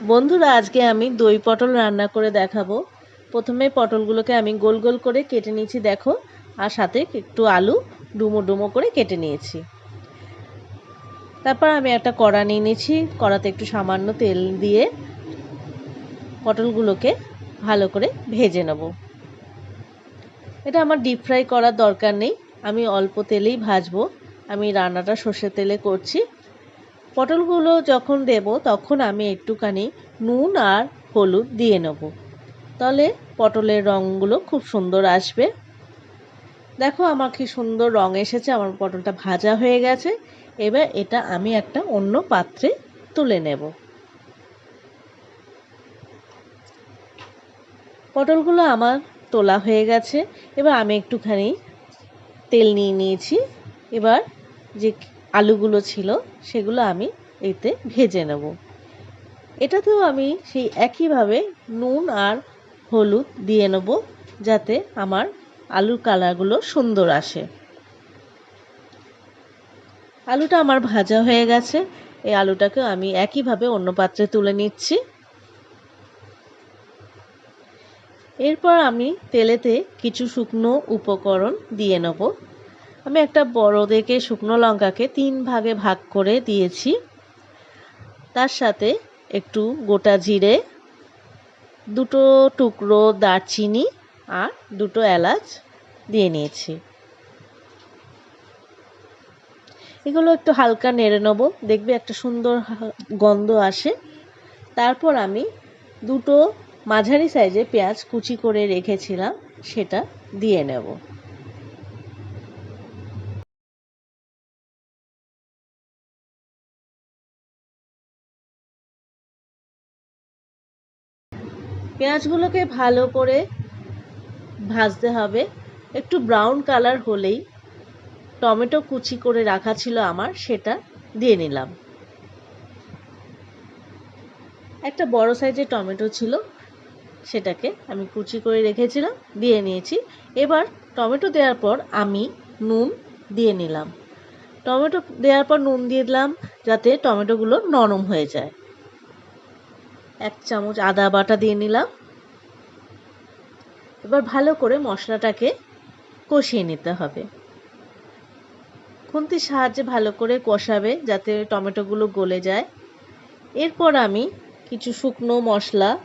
বন্ধুরা, আজকে আমি দই পটল রান্না করে দেখাবো। প্রথমে পটলগুলোকে আমি গোল গোল করে কেটে নিয়েছি, দেখো। আর সাথে একটু আলু ডুমো ডুমো করে কেটে নিয়েছি। তারপর আমি একটা কড়া নিয়ে নিয়েছি, কড়াতে একটু সামান্য তেল দিয়ে পটলগুলোকে ভালো করে ভেজে নেব। এটা আমার ডিপ ফ্রাই করার দরকার নেই, আমি অল্প তেলেই ভাজবো। আমি রান্নাটা সর্ষের তেলে করছি পটলগুলো যখন দেব, তখন আমি একটুখানি নুন আর হলুদ দিয়ে নেব। তাহলে পটলের রঙগুলো খুব সুন্দর আসবে। দেখো আমার কি সুন্দর রং এসেছে, আমার পটলটা ভাজা হয়ে গেছে। এবার এটা আমি একটা অন্য পাত্রে তুলে নেব। পটলগুলো আমার তোলা হয়ে গেছে। এবার আমি একটুখানি তেল নিয়ে নিয়েছি। এবার যে আলুগুলো ছিল, সেগুলো আমি এতে ভেজে নেব। এটাতেও আমি সেই একইভাবে নুন আর হলুদ দিয়ে নেব, যাতে আমার আলুর কালারগুলো সুন্দর আসে। আলুটা আমার ভাজা হয়ে গেছে। এই আলুটাকে আমি একইভাবে অন্য পাত্রে তুলে নিচ্ছি। এরপর আমি তেলেতে কিছু শুকনো উপকরণ দিয়ে নেব। আমি একটা বড় দেখে শুকনো লঙ্কাকে তিন ভাগে ভাগ করে দিয়েছি। তার সাথে একটু গোটা জিরে, দুটো টুকরো দারচিনি আর দুটো এলাচ দিয়ে নিয়েছি। এগুলো একটু হালকা নেড়ে নেব, দেখবে একটা সুন্দর গন্ধ আসে। তারপর আমি দুটো মাঝারি সাইজে পেঁয়াজ কুচি করে রেখেছিলাম, সেটা দিয়ে নেব। পেঁয়াজগুলোকে ভালো করে ভাজতে হবে। একটু ব্রাউন কালার হলেই টমেটো কুচি করে রাখা ছিল আমার, সেটা দিয়ে নিলাম। একটা বড় সাইজের টমেটো ছিল, সেটাকে আমি কুচি করে রেখেছিলাম, দিয়ে নিয়েছি। এবার টমেটো দেওয়ার পর আমি নুন দিয়ে নিলাম। টমেটো দেওয়ার পর নুন দিয়ে দিলাম যাতে টমেটোগুলো নরম হয়ে যায়। এক চামচ আদা বাটা দিয়ে নিলাম। এবার ভালো করে মশলাটাকে কষিয়ে নিতে হবে। খুন্তির সাহায্যে ভালো করে কষাবে যাতে টমেটোগুলো গলে যায়। এরপর আমি কিছু শুকনো মশলা,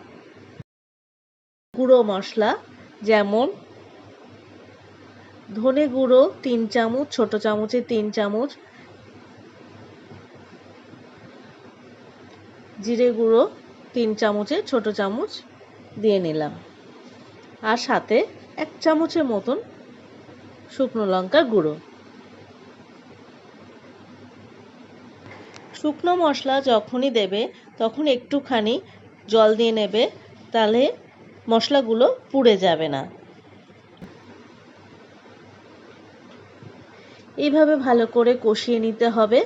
গুঁড়ো মশলা, যেমন ধনে গুঁড়ো তিন চামচ, ছোট চামচে তিন চামচ, জিরে গুঁড়ো তিন চামচে ছোট চামচ দিয়ে নিলাম। আর সাথে এক চামচের মতন শুকনো লঙ্কার গুঁড়ো। শুকনো মশলা যখনই দেবে, তখন একটুখানি জল দিয়ে নেবে, তাহলে মশলাগুলো পুড়ে যাবে না। এইভাবে ভালো করে কষিয়ে নিতে হবে।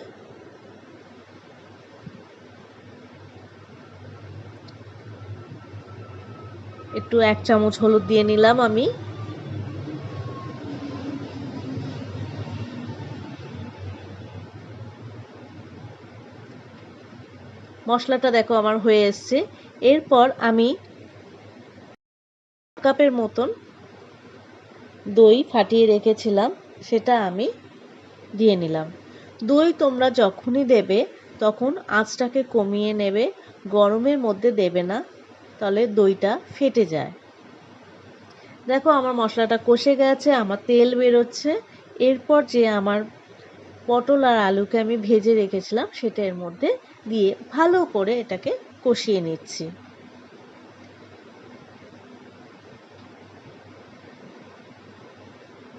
একটু এক চামচ হলুদ দিয়ে নিলাম আমি। মশলাটা দেখো আমার হয়ে এসছে। এরপর আমি কাপের মতন দই ফাটিয়ে রেখেছিলাম, সেটা আমি দিয়ে নিলাম। দই তোমরা যখনই দেবে, তখন আঁচটাকে কমিয়ে নেবে, গরমের মধ্যে দেবে না। তাহলে দইটা ফেটে যায়। দেখো আমার মশলাটা কষে গেছে, আমার তেল বেরোচ্ছে। এরপর যে আমার পটল আর আলুকে আমি ভেজে রেখেছিলাম, সেটা এর মধ্যে দিয়ে ভালো করে এটাকে কষিয়ে নিচ্ছি।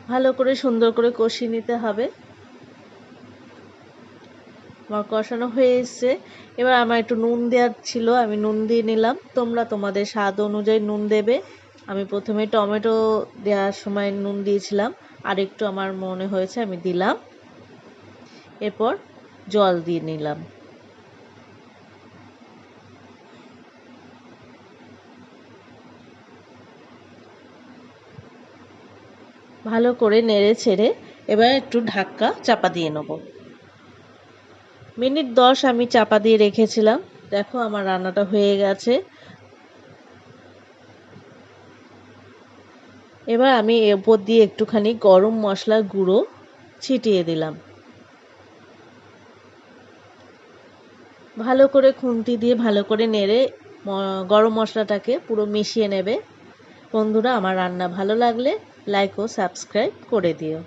ভালো করে সুন্দর করে কষিয়ে নিতে হবে। আমার কষানো হয়ে এসছে। এবার আমার একটু নুন দেওয়ার ছিল, আমি নুন দিয়ে নিলাম। তোমরা তোমাদের স্বাদ অনুযায়ী নুন দেবে। আমি প্রথমে টমেটো দেওয়ার সময় নুন দিয়েছিলাম। আর একটু আমার মনে হয়েছে আমি দিলাম। এরপর জল দিয়ে নিলাম। ভালো করে নেড়ে ছেড়ে এবার একটু ঢাকা চাপা দিয়ে নেব। মিনিট দশ আমি চাপা দিয়ে রেখেছিলাম। দেখো আমার রান্নাটা হয়ে গেছে। এবার আমি এর উপর দিয়ে একটুখানি গরম মশলার গুঁড়ো ছিটিয়ে দিলাম। ভালো করে খুন্তি দিয়ে ভালো করে নেড়ে গরম মশলাটাকে পুরো মিশিয়ে নেবে। বন্ধুরা, আমার রান্না ভালো লাগলে লাইক ও সাবস্ক্রাইব করে দিও।